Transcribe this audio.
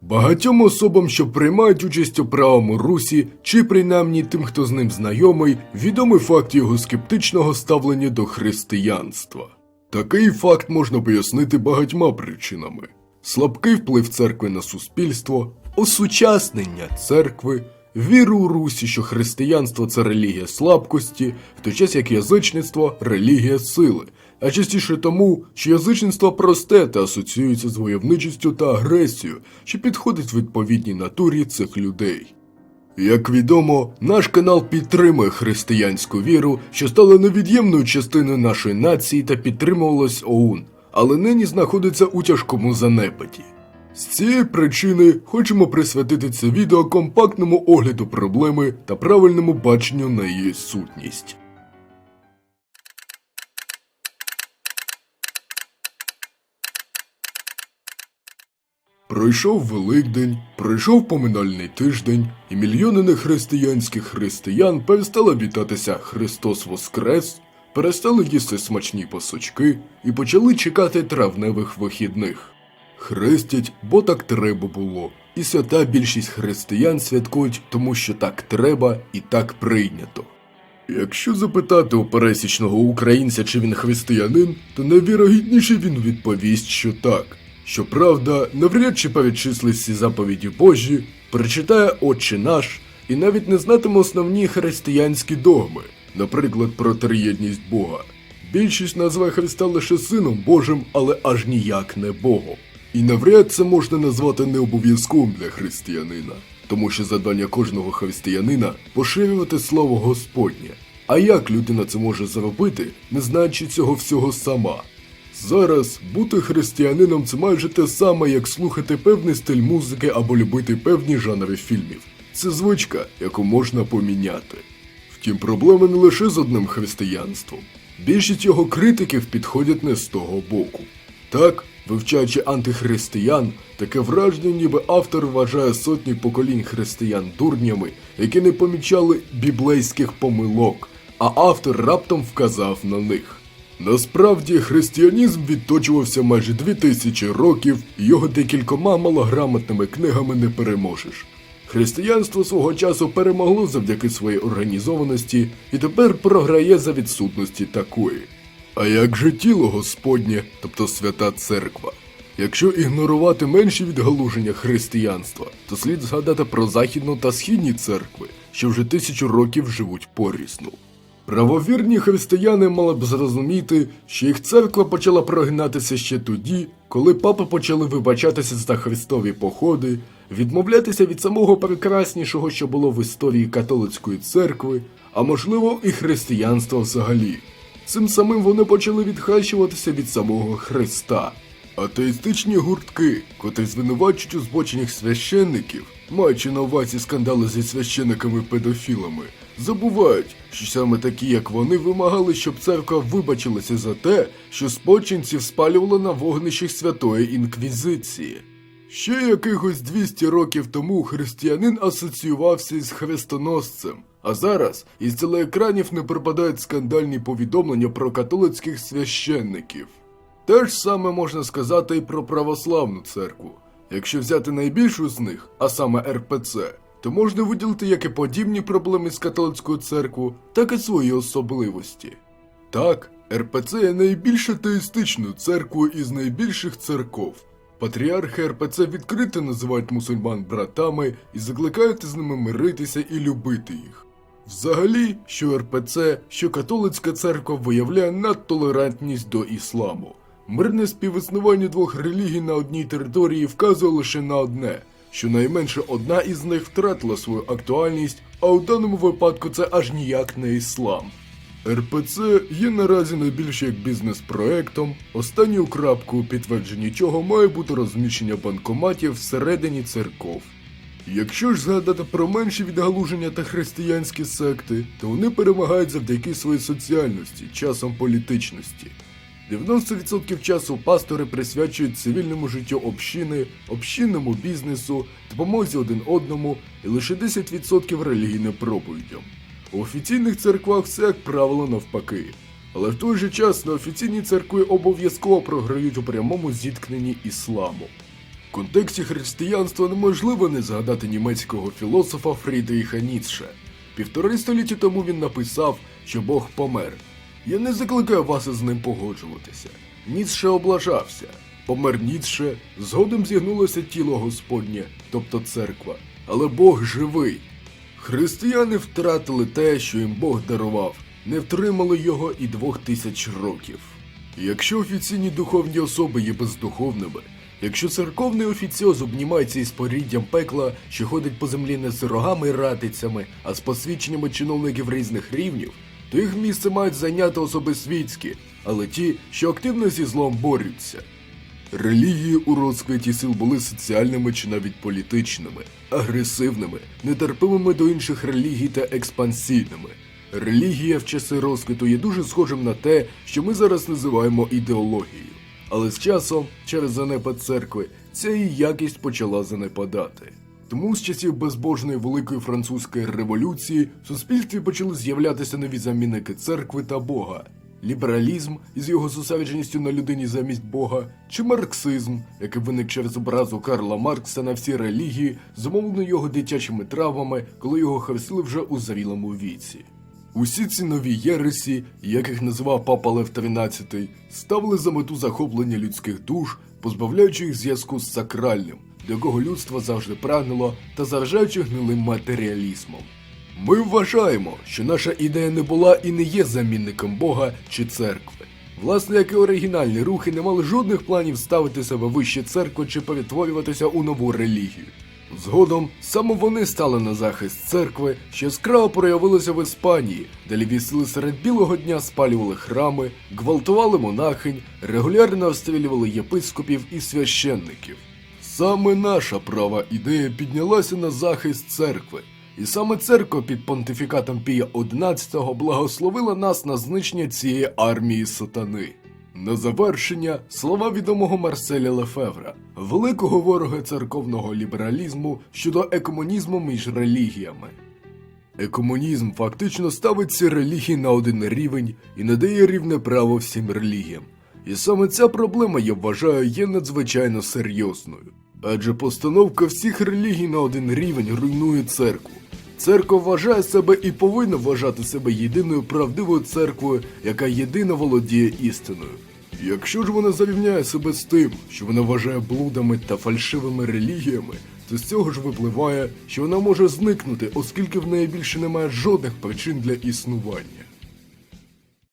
Багатьом особам, що приймають участь у правому русі, чи принаймні тим, хто з ним знайомий, відомий факт його скептичного ставлення до християнства. Такий факт можна пояснити багатьма причинами: слабкий вплив церкви на суспільство, осучаснення церкви, віру у Русі, що християнство це релігія слабкості, в той час як язичництво релігія сили, а частіше тому, що язичництво просте та асоціюється з войовничістю та агресією, що підходить відповідній натурі цих людей. Як відомо, наш канал підтримує християнську віру, що стала невід'ємною частиною нашої нації та підтримувалась ОУН, але нині знаходиться у тяжкому занепаді. З цієї причини хочемо присвятити це відео компактному огляду проблеми та правильному баченню на її сутність. Пройшов Великдень, пройшов поминальний тиждень, і мільйони нехристиянських християн перестали вітатися Христос Воскрес, перестали їсти смачні пасочки і почали чекати травневих вихідних. Хрестять, бо так треба було, і свята більшість християн святкують, тому що так треба і так прийнято. Якщо запитати у пересічного українця, чи він християнин, то найвірогідніше він відповість, що так. Щоправда, навряд чи перечислить всі заповіді Божі, прочитає Отче наш і навіть не знатиме основні християнські догми, наприклад, про триєдність Бога. Більшість назве Христа лише Сином Божим, але аж ніяк не Богом. І навряд це можна назвати необов'язковим для християнина, тому що завдання кожного християнина поширювати слово Господнє. А як людина це може зробити, не знаючи цього всього сама? Зараз бути християнином це майже те саме, як слухати певний стиль музики або любити певні жанри фільмів. Це звичка, яку можна поміняти. Втім, проблеми не лише з одним християнством. Більшість його критиків підходять не з того боку. Так, вивчаючи антихристиян, таке враження, ніби автор вважає сотні поколінь християн дурнями, які не помічали біблейських помилок, а автор раптом вказав на них. Насправді християнізм відточувався майже дві тисячі років, і його декількома малограмотними книгами не переможеш. Християнство свого часу перемогло завдяки своїй організованості і тепер програє за відсутності такої. А як же тіло Господнє, тобто свята церква? Якщо ігнорувати менші відгалуження християнства, то слід згадати про західну та східні церкви, що вже тисячу років живуть порісну. Правовірні християни мали б зрозуміти, що їх церква почала прогинатися ще тоді, коли папи почали вибачатися за христові походи, відмовлятися від самого прекраснішого, що було в історії католицької церкви, а можливо і християнства взагалі. Цим самим вони почали відхрещуватися від самого Христа. Атеїстичні гуртки, котрі звинувачують у збочених священників, маючи на увазі скандали зі священниками-педофілами, забувають, що саме такі, як вони, вимагали, щоб церква вибачилася за те, що спочинців спалювали на вогнищах святої інквізиції. Ще якихось 200 років тому християнин асоціювався із хрестоносцем, а зараз із телеекранів не пропадають скандальні повідомлення про католицьких священників. Те ж саме можна сказати і про православну церкву. Якщо взяти найбільшу з них, а саме РПЦ, то можна виділити як і подібні проблеми з католицькою церквою, так і свої особливості. Так, РПЦ є найбільш атеїстичною церквою із найбільших церков. Патріархи РПЦ відкрито називають мусульман братами і закликають з ними миритися і любити їх. Взагалі, що РПЦ, що католицька церква виявляє надтолерантність до ісламу. Мирне співіснування двох релігій на одній території вказує лише на одне, що найменше одна із них втратила свою актуальність, а у даному випадку це аж ніяк не іслам. РПЦ є наразі найбільш як бізнес-проектом, останньою крапкою у підтвердженні чого має бути розміщення банкоматів всередині церков. Якщо ж згадати про менші відгалуження та християнські секти, то вони перемагають завдяки своїй соціальності, часом політичності. 90% часу пастори присвячують цивільному життю общини, общинному бізнесу, допомозі один одному і лише 10% релігійним проповідям. У офіційних церквах все, як правило, навпаки. Але в той же час неофіційні церкви обов'язково програють у прямому зіткненні ісламу. В контексті християнства неможливо не згадати німецького філософа Фрідріха Ніцше. Півтори століття тому він написав, що Бог помер. Я не закликаю вас із ним погоджуватися. Ніцше облажався. Помер Ніцше, згодом зігнулося тіло Господнє, тобто церква. Але Бог живий. Християни втратили те, що їм Бог дарував, не втримали його і двох тисяч років. Якщо офіційні духовні особи є бездуховними, якщо церковний офіціоз обнімається із поріддям пекла, що ходить по землі не з рогами і ратицями, а з посвідченнями чиновників різних рівнів, то їх місце мають зайняти особи світські, але ті, що активно зі злом борються. Релігії у розквіті сил були соціальними чи навіть політичними, агресивними, нетерпимими до інших релігій та експансійними. Релігія в часи розквіту є дуже схожим на те, що ми зараз називаємо ідеологією. Але з часом, через занепад церкви, ця її якість почала занепадати. Тому з часів безбожної великої французької революції в суспільстві почали з'являтися нові замінники церкви та Бога. Лібералізм із його зосередженістю на людині замість Бога, чи марксизм, який виник через образу Карла Маркса на всі релігії, зумовлено його дитячими травмами, коли його хрестили вже у завілому віці. Усі ці нові єресі, яких називав папа Лев XIII, ставили за мету захоплення людських душ, позбавляючи їх зв'язку з сакральним, до якого людство завжди прагнуло, та заражаючи гнилим матеріалізмом. Ми вважаємо, що наша ідея не була і не є замінником Бога чи церкви. Власне, як і оригінальні рухи не мали жодних планів ставити себе вище церкви чи перетворюватися у нову релігію. Згодом саме вони стали на захист церкви, що яскраво проявилося в Іспанії, де ліві сили серед білого дня спалювали храми, гвалтували монахинь, регулярно обстрілювали єпископів і священників. Саме наша права ідея піднялася на захист церкви, і саме церква під понтифікатом Пія XI благословила нас на знищення цієї армії сатани. На завершення слова відомого Марселя Лефевра, великого ворога церковного лібералізму щодо екомунізму між релігіями. Екомунізм фактично ставить ці релігії на один рівень і надає рівне право всім релігіям. І саме ця проблема, я вважаю, є надзвичайно серйозною. Адже постановка всіх релігій на один рівень руйнує церкву. Церква вважає себе і повинна вважати себе єдиною правдивою церквою, яка єдина володіє істиною. Якщо ж вона зарівняє себе з тим, що вона вважає блудами та фальшивими релігіями, то з цього ж випливає, що вона може зникнути, оскільки в неї більше немає жодних причин для існування.